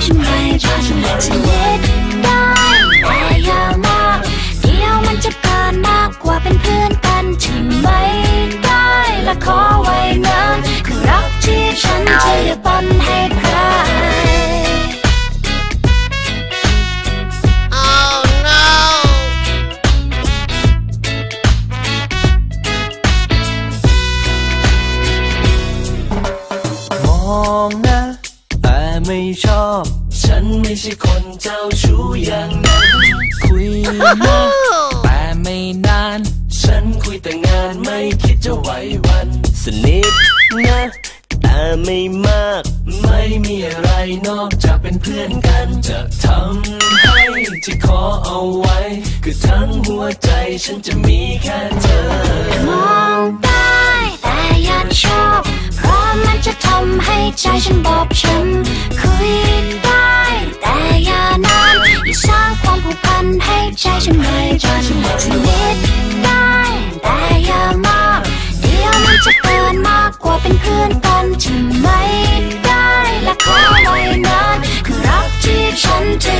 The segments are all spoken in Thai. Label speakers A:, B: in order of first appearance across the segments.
A: 是你抓住 ไม่มาก ไม่มีอะไรนอกจากเป็นเพื่อนกันจะทำ
B: ให้ที่ขอเอาไว้ คือทั้งหัวใจฉันจะมีแค่เธอ
A: มองไปแต่อย่าชอบ เพราะมันจะทำให้ใจฉันบอบช้ำคุยได้แต่อย่านานอย่าสร้างความผูกพันให้ใจฉันไม่จนสนิท ฉันไม่ได้และขอเลยนานคือรักที่ฉันจะ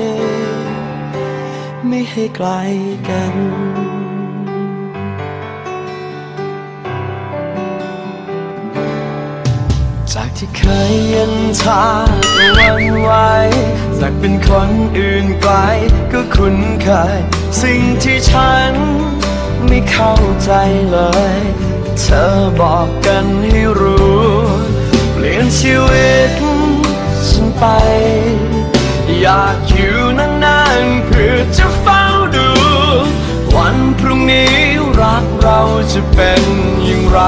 B: ไม่ให้ไกลกัน จากที่เคยย็นชาหวันไหวจากเป็นคนอื่นไกลก็คุ้นเคย สิ่งที่ฉันไม่เข้าใจเลย เธอบอกกันให้รู้ เปลี่ยนชีวิตฉันไป อยากอยู่นานๆเพื่อจะเฝ้าดู วันพรุ่งนี้รักเราจะเป็นอย่างไร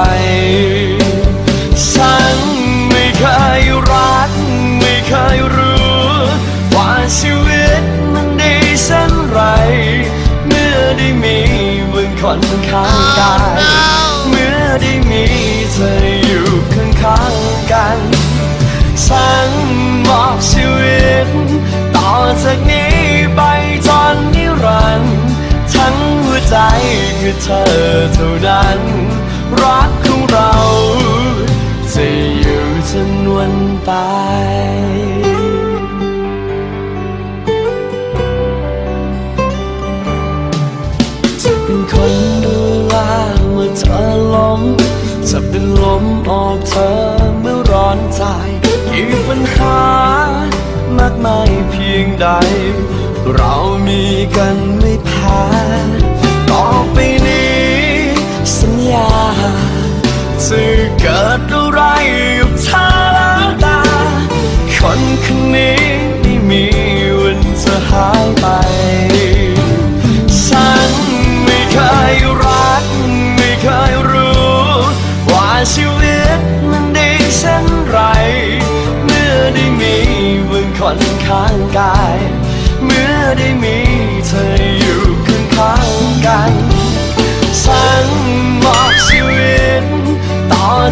B: ฉันไม่เคยรัก ไม่เคยรู้ ว่าชีวิตมันดีเช่นไร เมื่อได้มีมึงคนข้างกายเมื่อได้ คือเธอเท่านั้น รักของเราจะอยู่จนวันตายจะเป็นคนดูแลเมื่อเธอล้มจะเป็นลมออกเธอเมื่อร้อนใจกี่ปัญหามากมายเพียงใด เรามีกันไม่แพ้ต่ อไปนี้ สัญญาจะเกิดอะไรกับเธอแล้วตา คนคนนี้ไม่มีวันจะหายไป